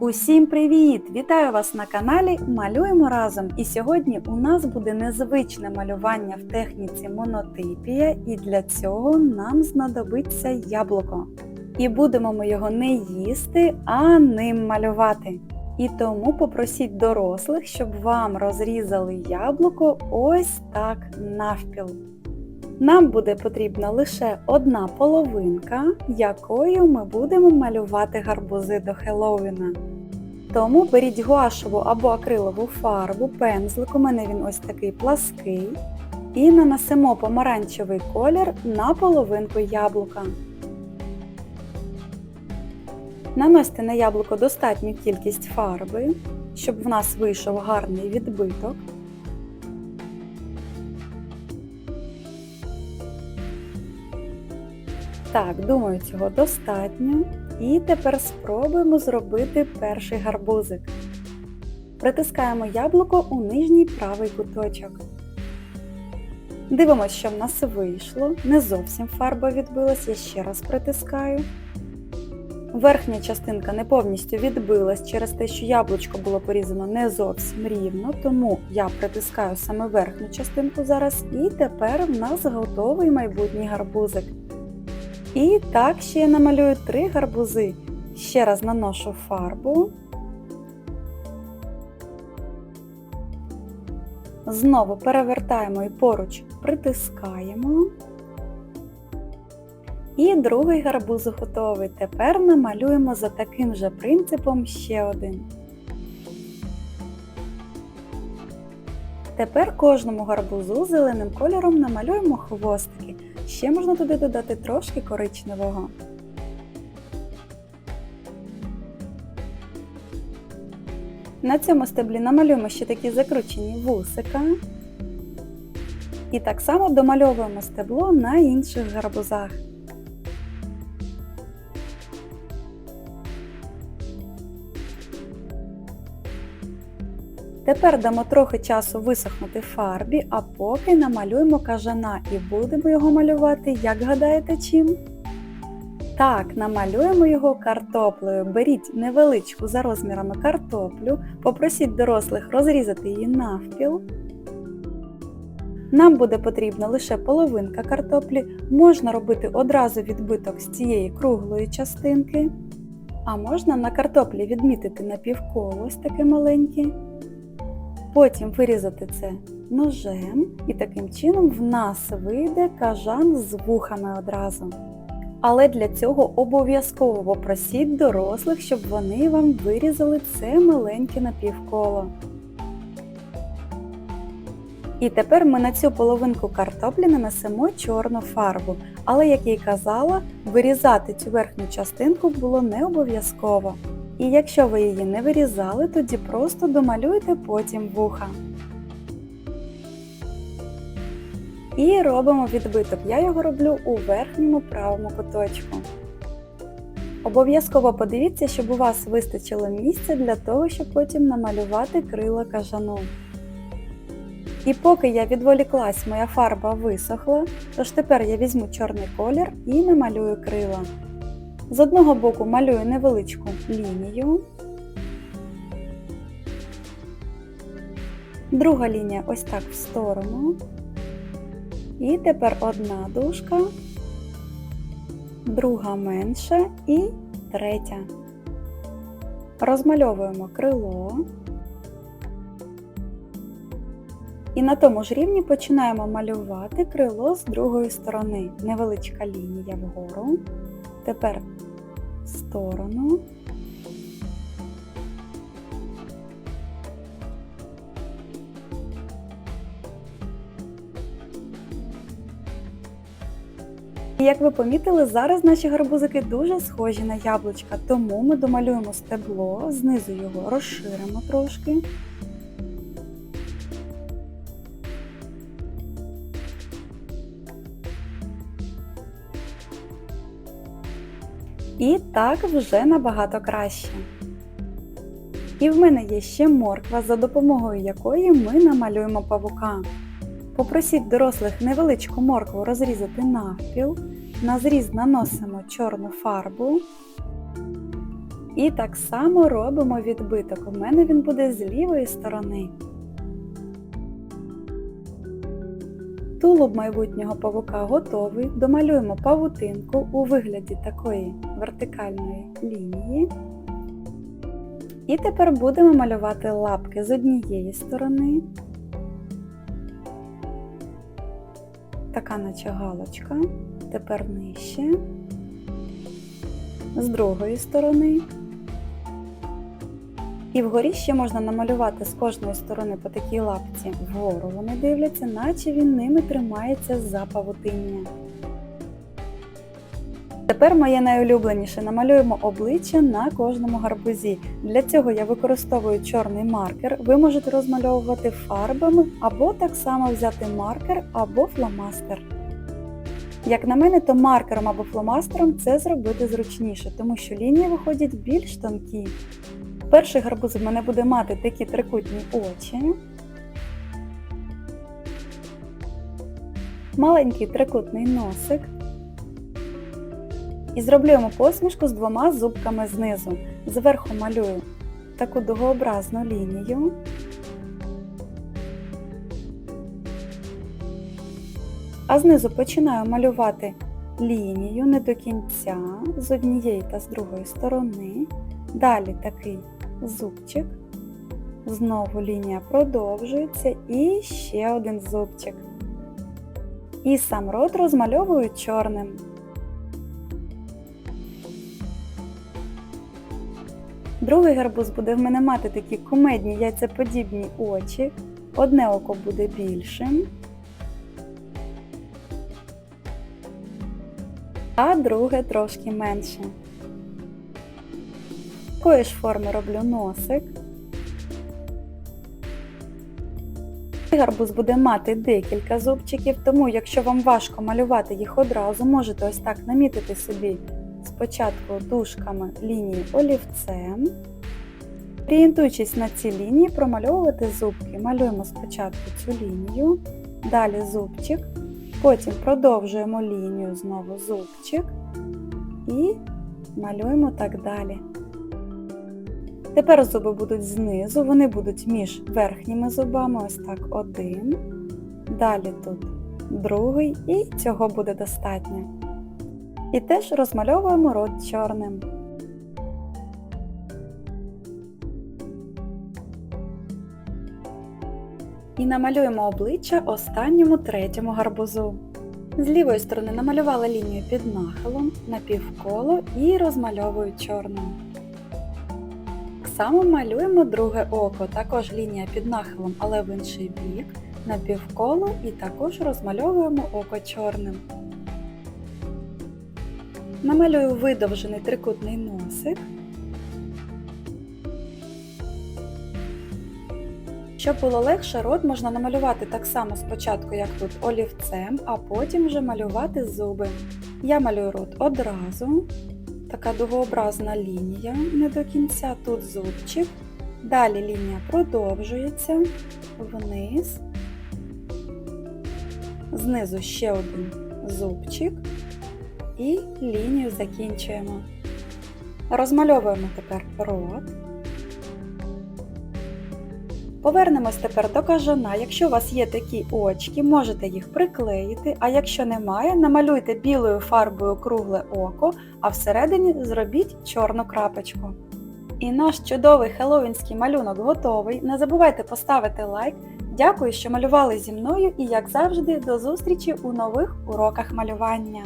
Усім привіт! Вітаю вас на каналі Малюємо разом! І сьогодні у нас буде незвичне малювання в техніці монотипія, і для цього нам знадобиться яблуко. І будемо ми його не їсти, а ним малювати. І тому попросіть дорослих, щоб вам розрізали яблуко ось так навпіл. Нам буде потрібна лише одна половинка, якою ми будемо малювати гарбузи до Хеллоуіна. Тому беріть гуашеву або акрилову фарбу, пензлик, у мене він ось такий плаский, і нанесемо помаранчевий колір на половинку яблука. Наносьте на яблуко достатню кількість фарби, щоб в нас вийшов гарний відбиток. Так, думаю, цього достатньо. І тепер спробуємо зробити перший гарбузик. Притискаємо яблуко у нижній правий куточок. Дивимося, що в нас вийшло. Не зовсім фарба відбилась, я ще раз притискаю. Верхня частинка не повністю відбилась через те, що яблучко було порізано не зовсім рівно, тому я притискаю саме верхню частинку зараз, і тепер в нас готовий майбутній гарбузик. І так ще я намалюю три гарбузи. Ще раз наношу фарбу. Знову перевертаємо і поруч притискаємо. І другий гарбуз готовий. Тепер намалюємо за таким же принципом ще один. Тепер кожному гарбузу зеленим кольором намалюємо хвостики. Ще можна туди додати трошки коричневого. На цьому стеблі намалюємо ще такі закручені вусика. І так само домальовуємо стебло на інших гарбузах. Тепер дамо трохи часу висохнути фарбі, а поки намалюємо кажана і будемо його малювати, як гадаєте, чим? Так, намалюємо його картоплею. Беріть невеличку за розмірами картоплю, попросіть дорослих розрізати її навпіл. Нам буде потрібна лише половинка картоплі, можна робити одразу відбиток з цієї круглої частинки, а можна на картоплі відмітити напівколо ось таке маленьке. Потім вирізати це ножем, і таким чином в нас вийде кажан з вухами одразу. Але для цього обов'язково попросіть дорослих, щоб вони вам вирізали це маленьке напівколо. І тепер ми на цю половинку картоплі нанесемо чорну фарбу. Але, як я й казала, вирізати цю верхню частинку було не обов'язково. І якщо ви її не вирізали, тоді просто домалюйте потім вуха. І робимо відбиток. Я його роблю у верхньому правому куточку. Обов'язково подивіться, щоб у вас вистачило місця для того, щоб потім намалювати крила кажану. І поки я відволіклась, моя фарба висохла, тож тепер я візьму чорний колір і намалюю крила. З одного боку малюю невеличку лінію. Друга лінія ось так в сторону. І тепер одна дужка, друга менша і третя. Розмальовуємо крило. І на тому ж рівні починаємо малювати крило з другої сторони. Невеличка лінія вгору. Тепер сторону. Як ви помітили, зараз наші гарбузики дуже схожі на яблучка, тому ми домалюємо стебло, знизу його розширимо трошки. І так вже набагато краще. І в мене є ще морква, за допомогою якої ми намалюємо павука. Попросіть дорослих невеличку моркву розрізати навпіл. На зріз наносимо чорну фарбу І так само робимо відбиток. У мене він буде з лівої сторони. Тулуб майбутнього павука готовий. Домалюємо павутинку у вигляді такої вертикальної лінії. І тепер будемо малювати лапки з однієї сторони. Така наче галочка. Тепер нижче. З другої сторони. І вгорі ще можна намалювати з кожної сторони по такій лапці вгору вони дивляться, наче він ними тримається за павутиння. Тепер моє найулюбленіше намалюємо обличчя на кожному гарбузі. Для цього я використовую чорний маркер. Ви можете розмальовувати фарбами або так само взяти маркер або фломастер. Як на мене, то маркером або фломастером це зробити зручніше, тому що лінії виходять більш тонкі. Перший гарбуз в мене буде мати такі трикутні очі. Маленький трикутний носик. І зроблю йому посмішку з двома зубками знизу. Зверху малюю таку дугообразну лінію. А знизу починаю малювати лінію не до кінця з однієї та з другої сторони. Далі такий зубчик. Знову лінія продовжується і ще один зубчик. І сам рот розмальовую чорним. Другий гарбуз буде в мене мати такі кумедні яйцеподібні очі. Одне око буде більшим, а друге трошки менше. Такої ж форми роблю носик. Гарбуз буде мати декілька зубчиків, тому якщо вам важко малювати їх одразу, можете ось так намітити собі спочатку дужками лінії олівцем. Орієнтуючись на ці лінії, промальовувати зубки. Малюємо спочатку цю лінію, далі зубчик, потім продовжуємо лінію, знову зубчик і малюємо так далі. Тепер зуби будуть знизу, вони будуть між верхніми зубами, ось так один. Далі тут другий, і цього буде достатньо. І теж розмальовуємо рот чорним. І намалюємо обличчя останньому третьому гарбузу. З лівої сторони намалювала лінію під нахилом, напівколо і розмальовую чорним. Само малюємо друге око, також лінія під нахилом, але в інший бік, напівколо і також розмальовуємо око чорним. Намалюю видовжений трикутний носик. Щоб було легше, рот можна намалювати так само спочатку, як тут олівцем, а потім вже малювати зуби. Я малюю рот одразу. Така дугообразна лінія не до кінця, тут зубчик. Далі лінія продовжується вниз. Знизу ще один зубчик. І лінію закінчуємо. Розмальовуємо тепер рот. Повернемось тепер до кажана. Якщо у вас є такі очки, можете їх приклеїти, а якщо немає, намалюйте білою фарбою кругле око, а всередині зробіть чорну крапочку. І наш чудовий хеллоуінський малюнок готовий. Не забувайте поставити лайк. Дякую, що малювали зі мною і, як завжди, до зустрічі у нових уроках малювання.